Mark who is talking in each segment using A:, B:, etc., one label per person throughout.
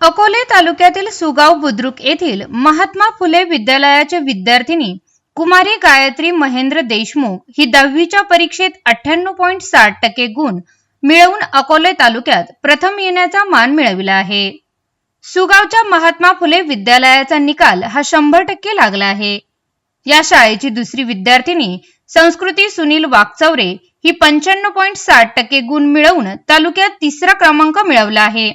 A: अकोले तालुक्यातील सुगाव बुद्रुक येथील महात्मा फुले विद्यालयाचे विद्यार्थिनी कुमारी गायत्री महेंद्र देशमुख ही दहावीच्या परीक्षेत अठ्ठ्याण्णव पॉईंट साठ टक्के गुण मिळवून अकोले तालुक्यात प्रथम येण्याचा मान मिळविला आहे. सुगावच्या महात्मा फुले विद्यालयाचा निकाल हा शंभर टक्के लागला आहे. या शाळेची दुसरी विद्यार्थिनी संस्कृती सुनील वाकचौरे ही पंच्याण्णव पॉईंट साठ टक्के गुण मिळवून तालुक्यात तिसरा क्रमांक मिळवला आहे.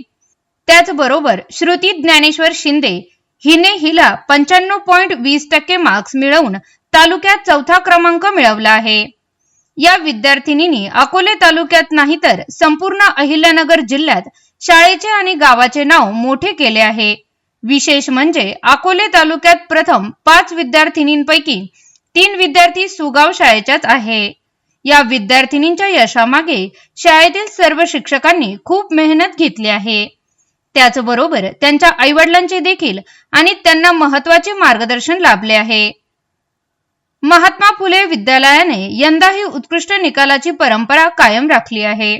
A: त्याचबरोबर श्रुती ज्ञानेश्वर शिंदे हिने हिला पंच्याण्णव पॉईंट वीस टक्के मार्क्स मिळवून तालुक्यात चौथा क्रमांक मिळवला आहे. या विद्यार्थिनींनी अकोले तालुक्यात नाही तर संपूर्ण अहिल्यानगर जिल्ह्यात शाळेचे आणि गावाचे नाव मोठे केले आहे. विशेष म्हणजे अकोले तालुक्यात प्रथम पाच विद्यार्थिनींपैकी तीन विद्यार्थी सुगाव शाळेच्याच आहे. या विद्यार्थिनींच्या यशामागे शाळेतील सर्व शिक्षकांनी खूप मेहनत घेतली आहे. त्याचबरोबर त्यांच्या आईवडिलांचे देखील आणि त्यांना महत्त्वाचे मार्गदर्शन लाभले आहे. महात्मा फुले विद्यालयाने यंदा ही उत्कृष्ट निकालाची परंपरा कायम राखली आहे.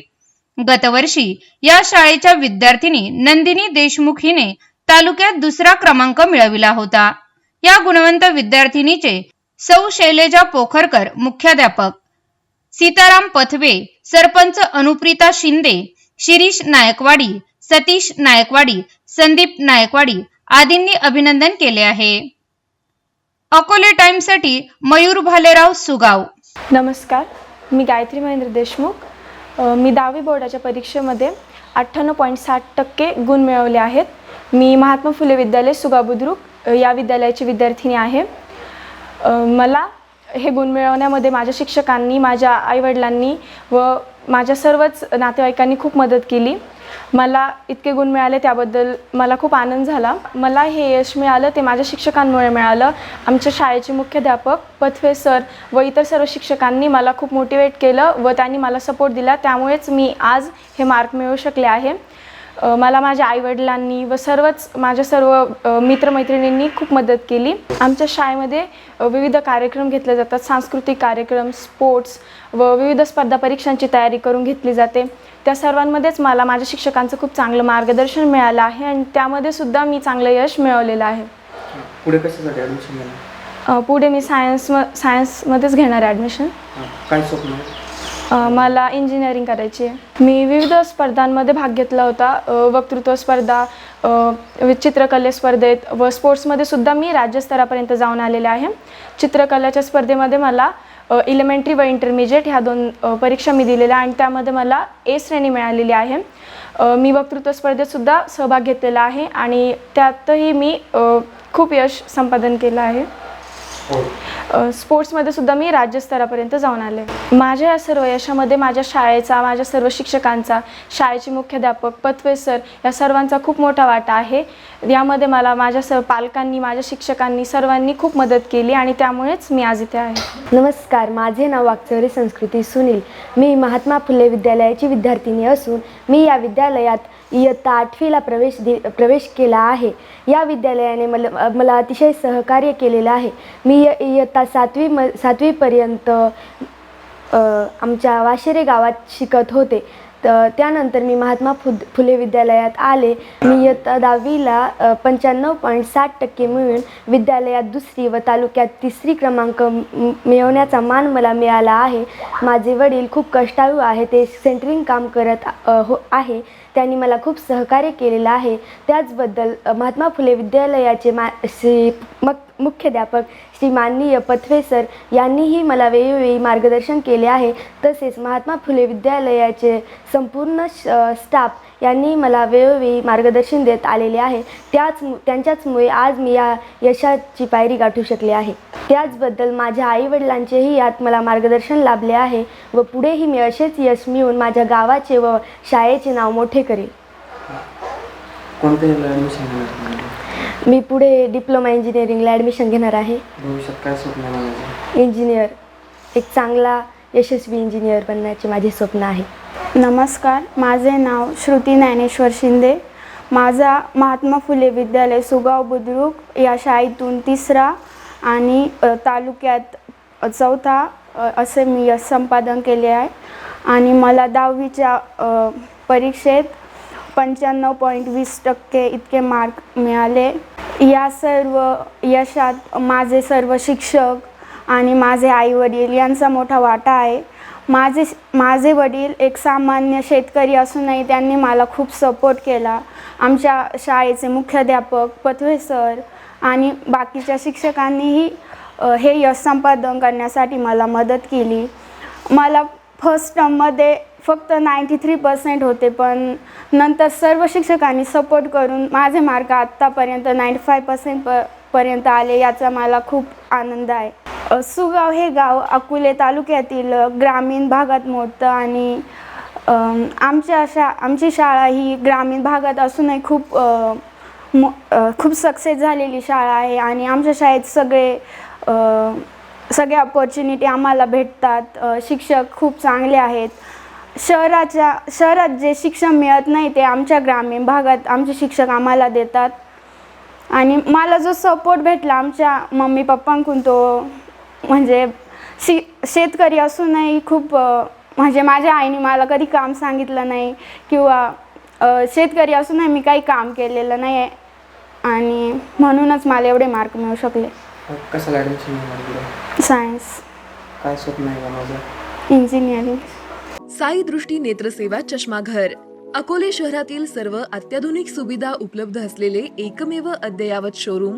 A: गतवर्षी या शाळेच्या विद्यार्थिनी नंदिनी देशमुख हिने तालुक्यात दुसरा क्रमांक मिळविला होता. या गुणवंत विद्यार्थिनीचे सौ शैलेजा पोखरकर मुख्याध्यापक सीताराम पथवे सरपंच अनुप्रिता शिंदे शिरीष नायकवाडी सतीश नायकवाडी संदीप नायकवाडी आदींनी अभिनंदन केले आहे. अकोले टाइम्ससाठी मयूर भालेराव सुगाव.
B: नमस्कार मी गायत्री महेंद्र देशमुख. मी दहावी बोर्डाच्या परीक्षेमध्ये अठ्ठ्याण्णव पॉईंट साठ टक्के गुण मिळवले आहेत. मी महात्मा फुले विद्यालय सुगा बुद्रुक या विद्यालयाची विद्यार्थिनी आहे. मला हे गुण मिळवण्यामध्ये माझ्या शिक्षकांनी माझ्या आईवडिलांनी व माझ्या सर्वच नातेवाईकांनी खूप मदत केली. मला इतके गुण मिळाले त्याबद्दल मला खूप आनंद झाला. मला हे यश मिळालं ते माझ्या शिक्षकांमुळे मिळालं. आमच्या शाळेचे मुख्याध्यापक पथवे सर व इतर सर्व शिक्षकांनी मला खूप मोटिवेट केलं व त्यांनी मला सपोर्ट दिला. त्यामुळेच मी आज हे मार्क मिळवू शकले आहे. मला माझ्या आईवडिलांनी व सर्वच माझ्या सर्व मित्रमैत्रिणींनी खूप मदत केली. आमच्या शाळेमध्ये विविध कार्यक्रम घेतले जातात. सांस्कृतिक कार्यक्रम स्पोर्ट्स व विविध स्पर्धा परीक्षांची तयारी करून घेतली जाते. त्या सर्वांमध्येच मला माझ्या शिक्षकांचं खूप चांगलं मार्गदर्शन मिळालं आहे आणि त्यामध्ये सुद्धा मी चांगलं यश मिळवलेलं आहे.
C: पुढे कशासाठी ॲडमिशन
B: पुढे मी सायन्स म सायन्समध्येच घेणार ॲडमिशन
C: काय स्वप्न
B: मला इंजिनिअरिंग करायची आहे. मी विविध स्पर्धांमध्ये भाग घेतला होता. वक्तृत्व स्पर्धा चित्रकले स्पर्धेत व स्पोर्ट्समध्ये सुद्धा मी राज्यस्तरापर्यंत जाऊन आलेले आहे. चित्रकलेच्या स्पर्धेमध्ये मला इलेमेंटरी व इंटरमिजिएट ह्या दोन परीक्षा मी दिलेल्या आणि त्यामध्ये मला ए श्रेणी मिळालेली आहे. मी वक्तृत्व स्पर्धेत सुद्धा सहभाग घेतलेला आहे आणि त्यातही मी खूप यश संपादन केलं आहे. स्पोर्ट्समध्ये सुद्धा मी राज्यस्तरापर्यंत जाऊन आले. माझ्या या सर्व यशामध्ये माझ्या शाळेचा माझ्या सर्व शिक्षकांचा शाळेचे मुख्याध्यापक पथवे सर या सर्वांचा खूप मोठा वाटा आहे. यामध्ये मला माझ्या सर्व पालकांनी माझ्या शिक्षकांनी सर्वांनी खूप मदत केली आणि त्यामुळेच मी आज इथे आहे.
D: नमस्कार माझे नाव वागचौरे संस्कृती सुनील. मी महात्मा फुले विद्यालयाची विद्यार्थिनी असून मी या विद्यालयात इयत्ता आठवीला प्रवेश दि प्रवेश केला आहे. या विद्यालयाने मला मला अतिशय सहकार्य केलेलं आहे. मी मी इयत्ता सातवी म सातवीपर्यंत आमच्या वाशेरे गावात शिकत होते. तर त्यानंतर मी महात्मा फु फुले विद्यालयात आले. मी इयत्ता दहावीला पंच्याण्णव पॉईंट साठ टक्के मिळून विद्यालयात दुसरी व तालुक्यात तिसरी क्रमांक मिळवण्याचा मान मला मिळाला आहे. माझे वडील खूप कष्टाळू आहे ते सेंटरिंग काम करत हो आहे. त्यांनी मला खूप सहकार्य केलेलं आहे. त्याचबद्दल महात्मा फुले विद्यालयाचे मा श्री मक मुख्याध्यापक श्री माननीय पथवे सर यांनीही मला वेळोवेळी मार्गदर्शन केले आहे. तसेच महात्मा फुले विद्यालयाचे संपूर्ण श- स्टाफ यांनी मला वेळोवेळी मार्गदर्शन देत आलेले आहे. त्याच त्यांच्याचमुळे आज मी या यशाची पायरी गाठू शकले आहे. त्याचबद्दल माझ्या आईवडिलांचेही यात मला मार्गदर्शन लाभले आहे व पुढेही मी असेच यश मिळवून माझ्या गावाचे व शाळेचे नाव मोठे करेल. मी पुढे डिप्लोमा इंजिनिअरिंगला ॲडमिशन घेणार आहे. इंजिनियर एक चांगला यशस्वी इंजिनियर बनण्याचे माझे स्वप्न आहे.
E: नमस्कार माझे नाव श्रुती ज्ञानेश्वर शिंदे. माझा महात्मा फुले विद्यालय सुगाव बुद्रुक या शाळेतून तिसरा आणि तालुक्यात चौथा असे मी यश संपादन केले आहे. आणि मला दहावीच्या परीक्षेत पंच्याण्णव पॉईंट वीस टक्के इतके मार्क मिळाले. या सर्व यशात माझे सर्व शिक्षक आणि माझे आईवडील यांचा मोठा वाटा आहे. माझे माझे वडील एक सामान्य शेतकरी असूनही त्यांनी मला खूप सपोर्ट केला. आमच्या शाळेचे मुख्याध्यापक पथवे सर आणि बाकीच्या शिक्षकांनीही हे यश संपादन करण्यासाठी मला मदत केली. मला फर्स्ट टर्ममध्ये फक्त नाईंटी थ्री पर्सेंट होते पण नंतर सर्व शिक्षकांनी सपोर्ट करून माझे मार्क आत्तापर्यंत नाईंटी फाय पर्सेंट प पर्यंत आले याचा मला खूप आनंद आहे. सुगाव हे गाव अकोले तालुक्यातील ग्रामीण भागात मोडतं आणि आमच्या शा आमची शाळा ही ग्रामीण भागात असूनही खूप मो खूप सक्सेस झालेली शाळा आहे आणि आमच्या शाळेत सगळे सगळ्या सगळे अपॉर्च्युनिटी आम्हाला भेटतात. शिक्षक खूप चांगले आहेत. शहराच्या शहरात जे शिक्षण मिळत नाही ते आमच्या ग्रामीण भागात आमचे शिक्षक आम्हाला देतात. आणि मला जो सपोर्ट भेटला आमच्या मम्मी पप्पांकडून तो म्हणजे शि शेतकरी असूनही खूप म्हणजे माझ्या आईने मला कधी काम सांगितलं नाही किंवा शेतकरी असूनही मी काही काम केलेलं नाही आहे आणि म्हणूनच मला एवढे मार्क मिळू शकले.
C: पुढे
E: सायन्स
C: काय स्वप्न आहे माझं?
E: इंजिनिअरिंग
F: साई दृष्टी नेत्रसेवा चष्माघर. अकोले शहरातील सर्व अत्याधुनिक सुविधा उपलब्ध असलेले एकमेव अद्ययावत शोरूम